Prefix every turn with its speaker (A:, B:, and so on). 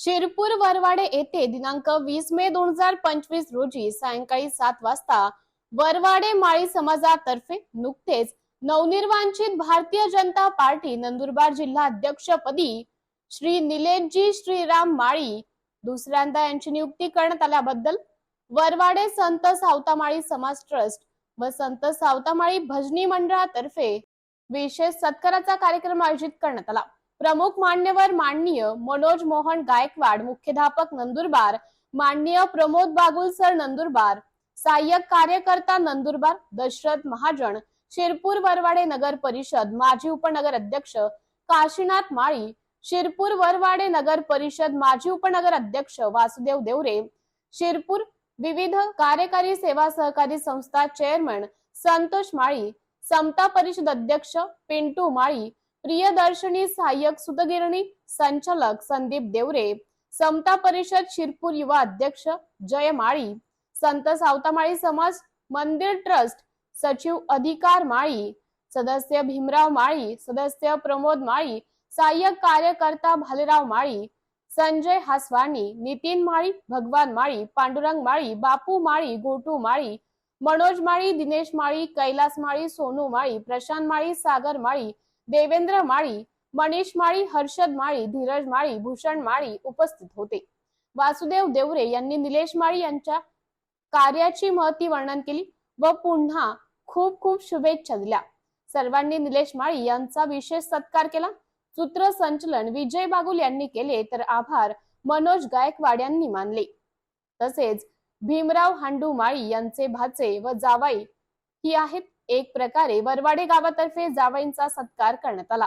A: शिरपूर वरवाडे येथे दिनांक वीस मे दोन हजार पंचवीस रोजी सायंकाळी सात वाजता वरवाडे माळी समाजातर्फे नुकतेच नवनिर्वांचित भारतीय जनता पार्टी नंदुरबार जिल्हा अध्यक्षपदी श्री निलेशजी श्रीराम माळी दुसऱ्यांदा यांची नियुक्ती करण्यात आल्याबद्दल वरवाडे संत सावतामाळी समाज ट्रस्ट व संत सावतामाळी भजनी मंडळातर्फे विशेष सत्काराचा कार्यक्रम आयोजित करण्यात आला. प्रमुख मान्यवर माननीय मनोज मोहन गायकवाड मुख्याध्यापक नंदुरबार माननीय प्रमोद बागुल सर नंदुरबार सहाय्यक कार्यकर्ता नंदुरबार दशरथ महाजन शिरपूर वरवाडे नगर परिषद माजी उपनगर अध्यक्ष काशीनाथ माळी शिरपूर वरवाडे नगर परिषद माजी उपनगर अध्यक्ष वासुदेव देवरे शिरपूर विविध कार्यकारी सेवा सहकारी संस्था चेअरमन संतोष माळी समता परिषद अध्यक्ष पिंटू माळी प्रियदर्शनी सहाय्यक सुतगिरणी संचालक संदीप देवरे समता परिषद शिरपूर युवा अध्यक्ष जय माळी संत सावतामाळी समाज मंदिर ट्रस्ट सचिव अधिकार माळी सदस्य भीमराव माळी सदस्य प्रमोद माळी सहाय्यक कार्यकर्ता भालेराव माळी संजय हासवाणी नितीन माळी भगवान माळी पांडुरंग माळी बापू माळी गोटू माळी मनोज माळी दिनेश माळी कैलास माळी सोनू माळी प्रशांत माळी सागर माळी देवेंद्र माळी मनीष माळी हर्षद माळी धीरज माळी भूषण माळी उपस्थित होते. वासुदेव देवरे यांनी निलेश माळी यांच्या कार्याची महती वर्णन केली व पुन्हा खूप खूप शुभेच्छा दिल्या. सर्वांनी निलेश माळी यांचा विशेष सत्कार केला. सूत्रसंचलन विजय बागुल यांनी केले तर आभार मनोज गायकवाड यांनी मानले. तसेच भीमराव हांडू माळी यांचे भाचे व जावाई ही आहेत. एक प्रकारे वरवाडे गावातर्फे जावाईंचा सत्कार करण्यात आला.